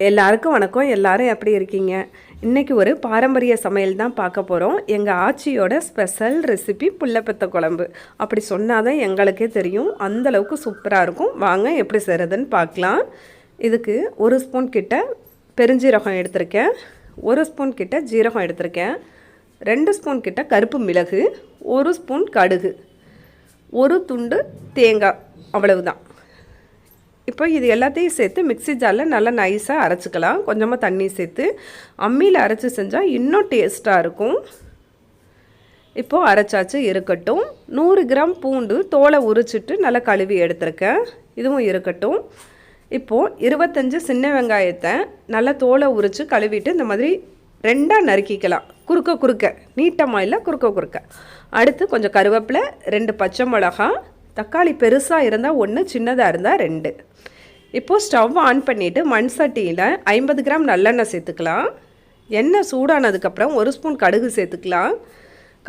எல்லாருக்கும் வணக்கம். எல்லாரும் எப்படி இருக்கீங்க? இன்றைக்கி ஒரு பாரம்பரிய சமையல் தான் பார்க்க போகிறோம் எங்கள் ஆச்சியோட ஸ்பெஷல் ரெசிபி புள்ளப்பத்த குழம்பு. அப்படி சொன்னால் தான் எங்களுக்கே தெரியும். அந்தளவுக்கு சூப்பராக இருக்கும். வாங்க எப்படி செய்கிறதுன்னு பார்க்கலாம். இதுக்கு ஒரு ஸ்பூன் கிட்ட பெருஞ்சீரகம் எடுத்திருக்கேன். ஒரு ஸ்பூன் கிட்ட ஜீரகம் எடுத்திருக்கேன். ரெண்டு ஸ்பூன் கிட்ட கருப்பு மிளகு. ஒரு ஸ்பூன் கடுகு. ஒரு துண்டு தேங்காய். அவ்வளவுதான். இப்போ இது எல்லாத்தையும் சேர்த்து மிக்ஸி ஜாரில் நல்லா நைஸாக அரைச்சிக்கலாம். கொஞ்சமாக தண்ணி சேர்த்து அம்மியில் அரைச்சி செஞ்சால் இன்னும் டேஸ்ட்டாக இருக்கும். இப்போது அரைச்சாச்சு இருக்கட்டும். நூறு கிராம் பூண்டு தோலை உரிச்சிட்டு நல்லா கழுவி எடுத்திருக்கேன். இதுவும் இருக்கட்டும். இப்போது இருபத்தஞ்சி சின்ன வெங்காயத்தை நல்லா தோலை உரித்து கழுவிட்டு இந்த மாதிரி ரெண்டாக நறுக்கிக்கலாம். குறுக்க குறுக்க. நீட்டமாக இல்லை குறுக்க குறுக்க. அடுத்து கொஞ்சம் கருவேப்பிலை ரெண்டு பச்சை மிளகா தக்காளி பெருசாக இருந்தால் ஒன்று சின்னதாக இருந்தால் ரெண்டு. இப்போது ஸ்டவ் ஆன் பண்ணிவிட்டு மண் சட்டியில் ஐம்பது கிராம் நல்லெண்ணெய் சேர்த்துக்கலாம். எண்ணெய் சூடானதுக்கப்புறம் ஒரு ஸ்பூன் கடுகு சேர்த்துக்கலாம்.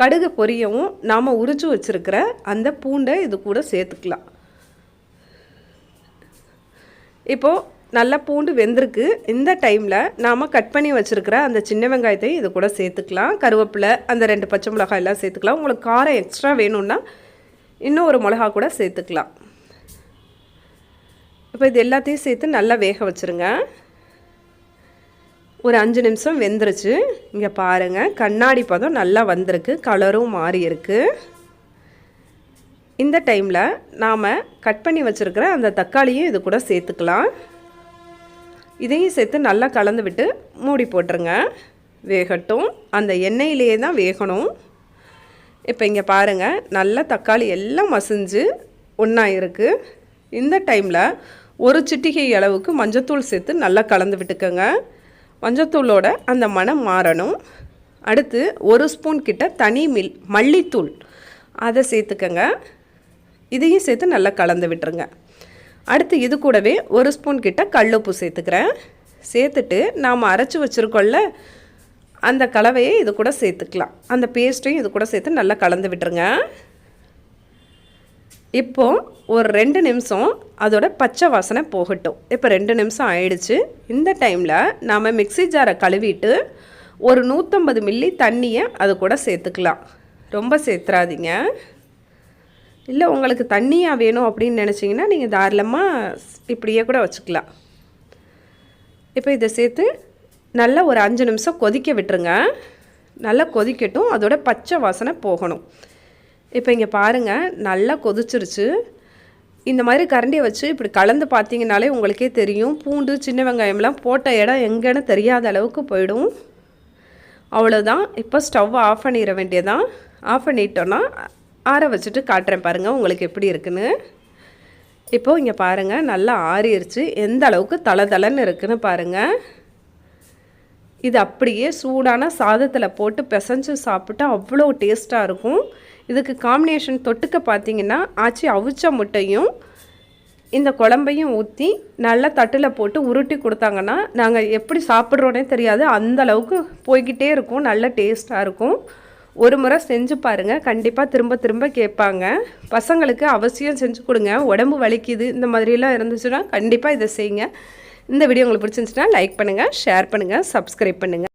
கடுகு பொரியவும் நாம் உரிச்சு வச்சுருக்கிற அந்த பூண்டை இது கூட சேர்த்துக்கலாம். இப்போது நல்லா பூண்டு வெந்திருக்கு. இந்த டைமில் நாம் கட் பண்ணி வச்சுருக்கிற அந்த சின்ன வெங்காயத்தையும் இது கூட சேர்த்துக்கலாம். கருவேப்பிலை அந்த ரெண்டு பச்சை மிளகாய் எல்லாம் சேர்த்துக்கலாம். உங்களுக்கு காரம் எக்ஸ்ட்ரா வேணும்னா இன்னும் ஒரு மிளகா கூட சேர்த்துக்கலாம். இப்போ இது எல்லாத்தையும் சேர்த்து நல்லா வேக வச்சுருங்க. ஒரு அஞ்சு நிமிஷம் வெந்துருச்சு. இங்கே பாருங்கள் கண்ணாடி பதம் நல்லா வந்திருக்கு கலரும் மாறி இருக்குது இந்த டைமில் நாம் கட் பண்ணி வச்சுருக்கிற அந்த தக்காளியும் இது கூட சேர்த்துக்கலாம். இதையும் சேர்த்து நல்லா கலந்து விட்டு மூடி போட்டுருங்க. வேகட்டும். அந்த எண்ணெயிலேயே தான் வேகணும். இப்போ இங்கே பாருங்கள் நல்லா தக்காளி எல்லாம் மசிஞ்சு ஒன்றா இருக்குது இந்த டைமில் ஒரு சிட்டிகை அளவுக்கு மஞ்சத்தூள் சேர்த்து நல்லா கலந்து விட்டுக்கோங்க. மஞ்சத்தூளோட அந்த மனம் மாறணும். அடுத்து ஒரு ஸ்பூன் கிட்ட தனி மில் மல்லித்தூள். அதை சேர்த்துக்கங்க. இதையும் சேர்த்து நல்லா கலந்து விட்டுருங்க. அடுத்து இது கூடவே ஒரு ஸ்பூன் கிட்ட கல்லுப்பு சேர்த்துக்கிறேன். சேர்த்துட்டு நாம் அரைச்சி வச்சுருக்கோம்ல அந்த கலவையை இது கூட சேர்த்துக்கலாம். அந்த பேஸ்ட்டையும் இது கூட சேர்த்து நல்லா கலந்து விட்டுருங்க. இப்போது ஒரு ரெண்டு நிமிஷம் அதோட பச்சை வாசனை போகட்டும். இப்போ ரெண்டு நிமிஷம் ஆயிடுச்சு. இந்த டைமில் நாம் மிக்சி ஜாரை கழுவிட்டு ஒரு நூற்றம்பது மில்லி தண்ணியை அது கூட சேர்த்துக்கலாம். ரொம்ப சேர்த்துறாதீங்க. இல்லை உங்களுக்கு தண்ணியாக வேணும் அப்படின்னு நினச்சிங்கன்னா நீங்கள் தாராளமாக இப்படியே கூட வச்சுக்கலாம். இப்போ இதை சேர்த்து நல்லா ஒரு அஞ்சு நிமிஷம் கொதிக்க விட்டுருங்க. நல்லா கொதிக்கட்டும் அதோட பச்சை வாசனை போகணும். இப்போ இங்கே பாருங்கள் நல்லா கொதிச்சிருச்சு. இந்த மாதிரி கரண்டியை வச்சு இப்படி கலந்து பார்த்தீங்கனாலே உங்களுக்கே தெரியும். பூண்டு சின்ன வெங்காயம்லாம் போட்ட இடம் எங்கேன்னு தெரியாத அளவுக்கு போயிடும். அவ்வளோதான் இப்போ ஸ்டவ்வை ஆஃப் பண்ணிட வேண்டியதான் ஆஃப் பண்ணிட்டோன்னா ஆற வச்சுட்டு காட்டுறேன் பாருங்கள் உங்களுக்கு எப்படி இருக்குன்னு. இப்போது இங்கே பாருங்கள் நல்லா ஆறிடுச்சு எந்த அளவுக்கு தலை தலைன்னு இருக்குன்னு பாருங்கள் இது அப்படியே சூடான சாதத்தில் போட்டு பிசைஞ்சு சாப்பிட்டா அவ்வளோ டேஸ்ட்டாக இருக்கும். இதுக்கு காம்பினேஷன் தொட்டுக்க பார்த்தீங்கன்னா ஆச்சி அவிச்ச முட்டையும் இந்த குழம்பையும் ஊற்றி நல்லா தட்டில் போட்டு உருட்டி கொடுத்தாங்கன்னா நாங்கள் எப்படி சாப்பிட்றோன்னே தெரியாது. அந்த அளவுக்கு போய்கிட்டே இருக்கும். நல்ல டேஸ்ட்டாக இருக்கும். ஒரு முறை செஞ்சு பாருங்கள் கண்டிப்பாக திரும்ப திரும்ப கேட்பாங்க. பசங்களுக்கு அவசியம் செஞ்சு கொடுங்க. உடம்பு வலிக்குது இந்த மாதிரிலாம் இருந்துச்சுன்னா கண்டிப்பாக இதை செய்யுங்க. இந்த வீடியோ உங்களுக்கு பிடிச்சிருந்துச்சுன்னா லைக் பண்ணுங்கள் ஷேர் பண்ணுங்கள் சப்ஸ்கிரைப் பண்ணுங்கள்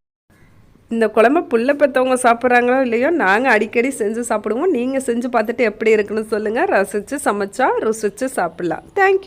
இந்த குழம்பு புள்ள பெற்றவங்க சாப்பிட்றாங்களோ இல்லையோ நாங்கள் அடிக்கடி செஞ்சு சாப்பிடுவோம். நீங்கள் செஞ்சு பார்த்துட்டு எப்படி இருக்குன்னு சொல்லுங்கள் ரசித்து சமைச்சா ருசித்து சாப்பிட்லாம். தேங்க்யூ